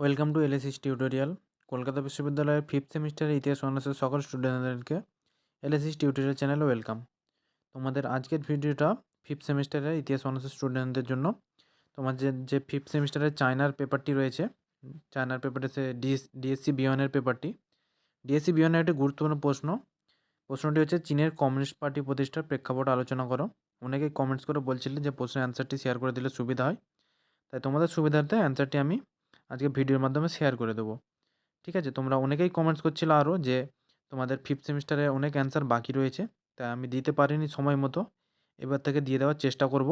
Welcome to এলএসিস tutorial Kolkata বিশ্ববিদ্যালয়ের fifth সেমিস্টারের ইতিহাস অনার্সের সকল স্টুডেন্টদেরকে এলএসিস টিউটোরিয়াল চ্যানেলে ওয়েলকাম তোমাদের আজকের ভিডিওটা ফিফথ সেমিস্টারের ইতিহাস অনার্সের স্টুডেন্টদের জন্য। তোমাদের যে ফিফথ সেমিস্টারের চায়নার পেপারটি রয়েছে চায়নার পেপারে সে ডিএস ডিএসসি বিয়নের পেপারটি ডিএসসি বিয়নের একটি গুরুত্বপূর্ণ প্রশ্ন। প্রশ্নটি হচ্ছে, চীনের কমিউনিস্ট পার্টি প্রতিষ্ঠার প্রেক্ষাপট আলোচনা করো। অনেকেই কমেন্টস করে বলছিলেন যে প্রশ্নের অ্যান্সারটি শেয়ার করে দিলে সুবিধা হয়। তাই তোমাদের সুবিধার্থে অ্যান্সারটি আমি আজকে ভিডিওর মাধ্যমে শেয়ার করে দেবো। ঠিক আছে? তোমরা অনেকেই কমেন্টস করছিলে আরও যে, তোমাদের ফিফথ সেমিস্টারে অনেক অ্যান্সার বাকি রয়েছে, তাই আমি দিতে পারিনি সময় মতো। এবার থেকে দিয়ে দেওয়ার চেষ্টা করব।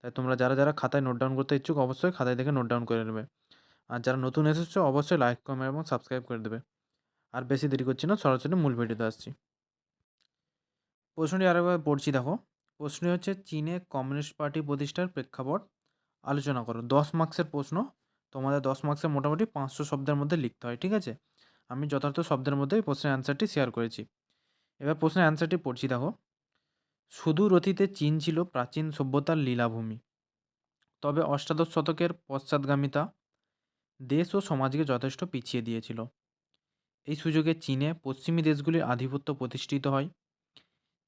তাই তোমরা যারা যারা খাতায় নোট ডাউন করতে ইচ্ছুক, অবশ্যই খাতায় দেখে নোট ডাউন করে নেবে। আর যারা নতুন এসেছ, অবশ্যই লাইক কমেন্ট এবং সাবস্ক্রাইব করে দেবে। আর বেশি দেরি করছি না, সরাসরি মূল ভিডিওতে আসছি। প্রশ্নটি আরেকবার পড়ছি, দেখো। প্রশ্নটি হচ্ছে, চীনে কমিউনিস্ট পার্টি প্রতিষ্ঠার প্রেক্ষাপট আলোচনা করো। দশ মার্কসের প্রশ্ন। তোমাদের দশ মার্কসে মোটামুটি পাঁচশো শব্দের মধ্যে লিখতে হয়, ঠিক আছে? আমি যথার্থ শব্দের মধ্যে প্রশ্নের অ্যান্সারটি শেয়ার করেছি। এবার প্রশ্নের অ্যান্সারটি পড়ছি, দেখো। সুদূর অতীতে চীন ছিল প্রাচীন সভ্যতার লীলাভূমি। তবে অষ্টাদশ শতকের পশ্চাৎগামিতা দেশ ও সমাজকে যথেষ্ট পিছিয়ে দিয়েছিল। এই সুযোগে চীনে পশ্চিমী দেশগুলির আধিপত্য প্রতিষ্ঠিত হয়।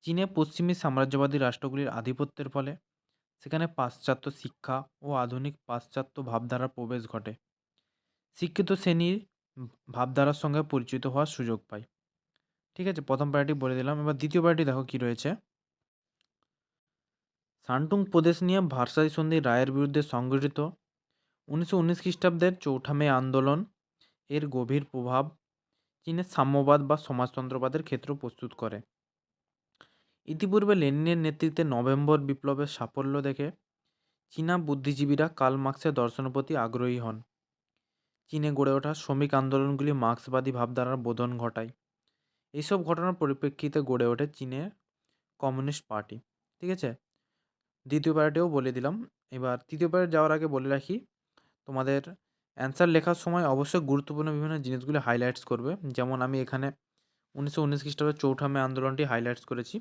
চীনে পশ্চিমী সাম্রাজ্যবাদী রাষ্ট্রগুলির আধিপত্যের ফলে সেখানে পাশ্চাত্য শিক্ষা ও আধুনিক পাশ্চাত্য ভাবধারার প্রবেশ ঘটে। শিক্ষিত শ্রেণির ভাবধারার সঙ্গে পরিচিত হওয়ার সুযোগ পায়। ঠিক আছে, প্রথম প্যারাটি বলে দিলাম। এবার দ্বিতীয় প্যারাটি দেখো কি রয়েছে। সান্টুং প্রদেশ নিয়ে ভারসাই সন্ধি রায়ের বিরুদ্ধে সংগঠিত উনিশশো উনিশ খ্রিস্টাব্দের চৌঠা মে আন্দোলন এর গভীর প্রভাব চীনের সাম্যবাদ বা সমাজতন্ত্রবাদের ক্ষেত্র প্রস্তুত করে। ইতিপূর্বে লেনিনের নেতৃত্বে নভেম্বর বিপ্লবের সাফল্য দেখে চীনা বুদ্ধিজীবীরা কাল মার্ক্সের দর্শনের প্রতি আগ্রহী হন। চীনে গড়ে ওঠা শ্রমিক আন্দোলনগুলি মার্ক্সবাদী ভাবধারার বোধন ঘটায়। এইসব ঘটনার পরিপ্রেক্ষিতে গড়ে ওঠে চীনের কমিউনিস্ট পার্টি। ঠিক আছে? দ্বিতীয় প্যারাটিও বলে দিলাম। এবার তৃতীয় প্যারাট যাওয়ার আগে বলে রাখি, তোমাদের অ্যান্সার লেখার সময় অবশ্যই গুরুত্বপূর্ণ বিভিন্ন জিনিসগুলি হাইলাইটস করবে। যেমন আমি এখানে উনিশশো উনিশ খ্রিস্টাব্দের চৌঠা মে আন্দোলনটি হাইলাইটস করেছি।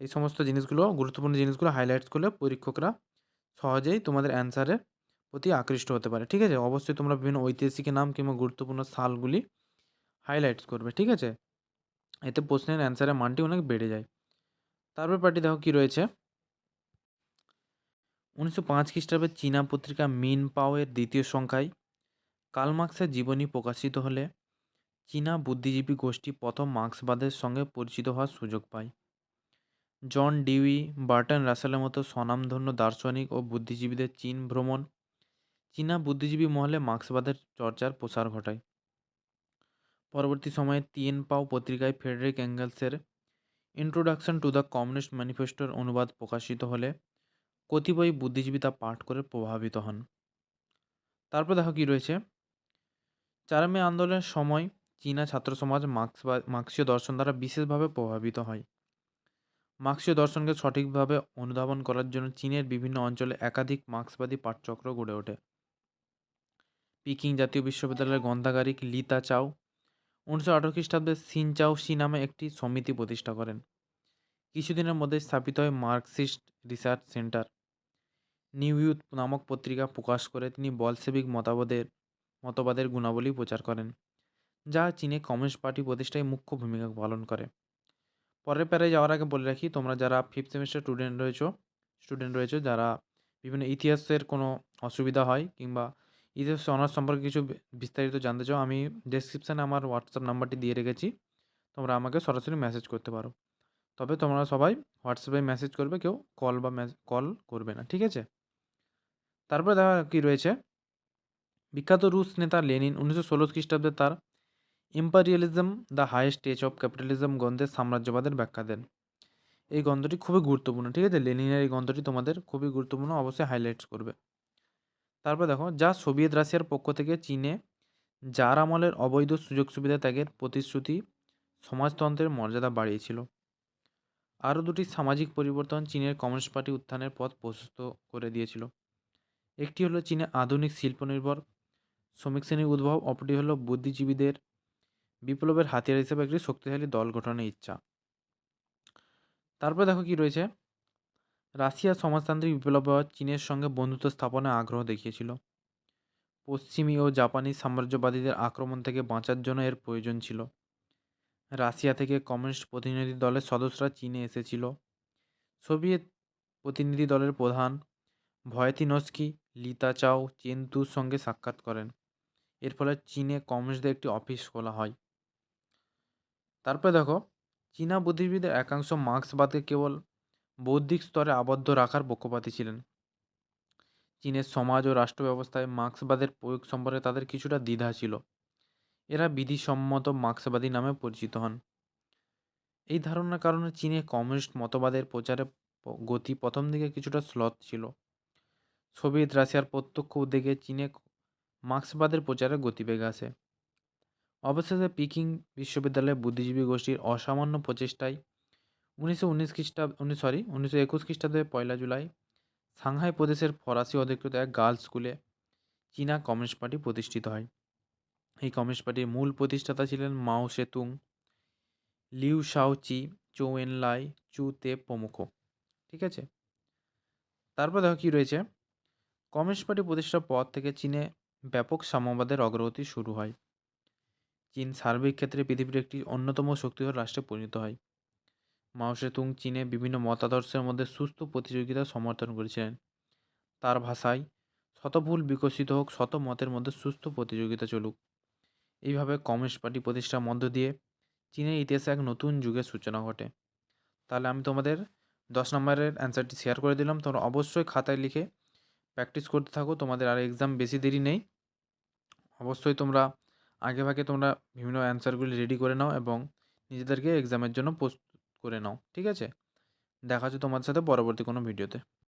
এই সমস্ত জিনিসগুলো, গুরুত্বপূর্ণ জিনিসগুলো হাইলাইটস করলে পরীক্ষকরা সহজেই তোমাদের অ্যান্সারের প্রতি আকৃষ্ট হতে পারে, ঠিক আছে? অবশ্যই তোমরা বিভিন্ন ঐতিহাসিক নাম কিংবা গুরুত্বপূর্ণ সালগুলি হাইলাইটস করবে, ঠিক আছে? এতে প্রশ্নের অ্যান্সারের মানটি অনেক বেড়ে যায়। তারপর পার্টি দেখো কী রয়েছে। উনিশশো পাঁচ খ্রিস্টাব্দের চীনা পত্রিকা মিন পাও এর দ্বিতীয় সংখ্যায় কালমার্ক্সের জীবনী প্রকাশিত হলে চীনা বুদ্ধিজীবী গোষ্ঠী প্রথম মার্ক্সবাদের সঙ্গে পরিচিত হওয়ার সুযোগ পায়। জন ডিউই বার্টন রাসেলের মতো স্বনামধন্য দার্শনিক ও বুদ্ধিজীবীদের চীন ভ্রমণ, চীনা বুদ্ধিজীবী মহলে মার্ক্সবাদের চর্চার প্রসার ঘটায়। পরবর্তী সময়ে তিয়েন পাও পত্রিকায় ফেডারিক অ্যাঙ্গেলসের ইন্ট্রোডাকশন টু দ্য কমিউনিস্ট ম্যানিফেস্টোর অনুবাদ প্রকাশিত হলে কতিপয় বুদ্ধিজীবী তা পাঠ করে প্রভাবিত হন। তারপর দেখো কী রয়েছে। চার মে আন্দোলনের সময় চীনা ছাত্র সমাজ মার্ক্সবাদ মার্ক্সীয় দর্শন দ্বারা বিশেষভাবে প্রভাবিত হয়। মার্ক্সীয় দর্শনকে সঠিকভাবে অনুধাবন করার জন্য চীনের বিভিন্ন অঞ্চলে একাধিক মার্ক্সবাদী পাঠচক্র গড়ে ওঠে। পিকিং জাতীয় বিশ্ববিদ্যালয়ের গ্রন্থাগারিক লিতা চাও উনিশশো আঠারো খ্রিস্টাব্দে সিন চাও সি নামে একটি সমিতি প্রতিষ্ঠা করেন। কিছুদিনের মধ্যে স্থাপিত হয় Marxist research centre. New youth নামক পত্রিকা প্রকাশ করে তিনি বলসেবিক মতাবাদের, মতবাদের গুণাবলী প্রচার করেন, যা চীনে কমিউনিস্ট পার্টি প্রতিষ্ঠায় মুখ্য ভূমিকা পালন করে। পরের প্যারায় যাওয়ার আগে বলে রাখি, তোমরা যারা ফিফথ সেমিস্টার স্টুডেন্ট রয়েছো স্টুডেন্ট রয়েছো, যারা বিভিন্ন ইতিহাসের কোনো অসুবিধা হয় কিংবা ইতিহাস অনার্স সম্পর্কে কিছু বিস্তারিত জানতে চাও, আমি ডেসক্রিপশানে আমার হোয়াটসঅ্যাপ নাম্বারটি দিয়ে রেখেছি। তোমরা আমাকে সরাসরি মেসেজ করতে পারো। তবে তোমরা সবাই হোয়াটসঅ্যাপে মেসেজ করবে, কেউ কল বা কল করবে না, ঠিক আছে? তারপরে দেখা কী রয়েছে? বিখ্যাত রুশ নেতা লেনিন উনিশশো ষোলো খ্রিস্টাব্দে তার imperialism the highest stage of capitalism গ্রন্থের সাম্রাজ্যবাদের ব্যাখ্যা দেন। এই গ্রন্থটি খুবই গুরুত্বপূর্ণ, ঠিক আছে? লেনিনের এই গ্রন্থটি তোমাদের খুবই গুরুত্বপূর্ণ, অবশ্যই হাইলাইটস করবে। তারপর দেখো, যা সোভিয়েত রাশিয়ার পক্ষ থেকে চীনে যার আমলের অবৈধ সুযোগ সুবিধা ত্যাগের প্রতিশ্রুতি সমাজতন্ত্রের মর্যাদা বাড়িয়েছিল। আরও দুটি সামাজিক পরিবর্তন চীনের কমিউনিস্ট পার্টি উত্থানের পথ প্রশস্ত করে দিয়েছিল। একটি হলো চীনে আধুনিক শিল্প নির্ভর শ্রমিক শ্রেণির উদ্ভব, অপরটি হলো বুদ্ধিজীবীদের বিপ্লবের হাতিয়ার হিসেবে একটি শক্তিশালী দল গঠনের ইচ্ছা। তারপরে দেখো কি রয়েছে? রাশিয়ার সমাজতান্ত্রিক বিপ্লব চীনের সঙ্গে বন্ধুত্ব স্থাপনে আগ্রহ দেখিয়েছিল। পশ্চিমী ও জাপানি সাম্রাজ্যবাদীদের আক্রমণ থেকে বাঁচার জন্য এর প্রয়োজন ছিল। রাশিয়া থেকে কমিউনিস্ট প্রতিনিধি দলের সদস্যরা চীনে এসেছিল। সোভিয়েত প্রতিনিধি দলের প্রধান ভয়তিনস্কি লিতা চাও চেন্তুর সঙ্গে সাক্ষাৎ করেন। এর ফলে চীনে কমিউনিস্টদের একটি অফিস খোলা হয়। তারপরে দেখো, চীনা বুদ্ধিজীবীদের একাংশ মার্ক্সবাদকে কেবল বৌদ্ধিক স্তরে আবদ্ধ রাখার পক্ষপাতী ছিলেন। চীনের সমাজ ও রাষ্ট্র ব্যবস্থায় মার্ক্সবাদের প্রয়োগ সম্পর্কে তাদের কিছুটা দ্বিধা ছিল। এরা বিধিসম্মত মার্ক্সবাদী নামে পরিচিত হন। এই ধারণার কারণে চীনে কমিউনিস্ট মতবাদের প্রচারে গতি প্রথম দিকে কিছুটা স্লথ ছিল। সোভিয়েত রাশিয়ার প্রত্যক্ষ উদ্যোগে চীনে মার্ক্সবাদের প্রচারে গতিবেগ আসে। অবশেষে পিকিং বিশ্ববিদ্যালয়ে বুদ্ধিজীবী গোষ্ঠীর অসামান্য প্রচেষ্টায় উনিশশো উনিশ খ্রিস্টাব্দ উনিশ সরি উনিশশো একুশ খ্রিস্টাব্দে পয়লা জুলাই সাংহাই প্রদেশের ফরাসি অধিকৃত এক গার্লস স্কুলে চীনা কমিউনিস্ট পার্টি প্রতিষ্ঠিত হয়। এই কমিউনিস্ট পার্টির মূল প্রতিষ্ঠাতা ছিলেন মাও সেতুং, লিউ শাওচি চৌ এন লাই, চু তে প্রমুখ ঠিক আছে? তারপর দেখো কী রয়েছে। কমিউনিস্ট পার্টি প্রতিষ্ঠার পর থেকে চীনে ব্যাপক সাম্যবাদের অগ্রগতি শুরু হয়। চীন সার্বিক ক্ষেত্রে পৃথিবীর একটি অন্যতম শক্তিধর রাষ্ট্রে পরিণত হয়। মাও সেতুং চীনে বিভিন্ন মতাদর্শের মধ্যে সুস্থ প্রতিযোগিতা সমর্থন করেছিলেন। তার ভাষায়, শত ভুল বিকশিত হোক, শত মতের মধ্যে সুস্থ প্রতিযোগিতা চলুক। এইভাবে কমিউনিস্ট পার্টি প্রতিষ্ঠার মধ্য দিয়ে চীনের ইতিহাসে এক নতুন যুগের সূচনা ঘটে। তাহলে আমি তোমাদের দশ নম্বরের অ্যান্সারটি শেয়ার করে দিলাম। তোমরা অবশ্যই খাতায় লিখে প্র্যাকটিস করতে থাকো। তোমাদের আর এক্সাম বেশি দেরি নেই। অবশ্যই তোমরা আগে ভাগে তোমরা বিভিন্ন অ্যান্সারগুলি রেডি করে নাও এবং নিজেদেরকে এক্সামের জন্য প্রস্তুত করে নাও, ঠিক আছে? দেখা হচ্ছে তোমাদের সাথে পরবর্তী কোনো ভিডিওতে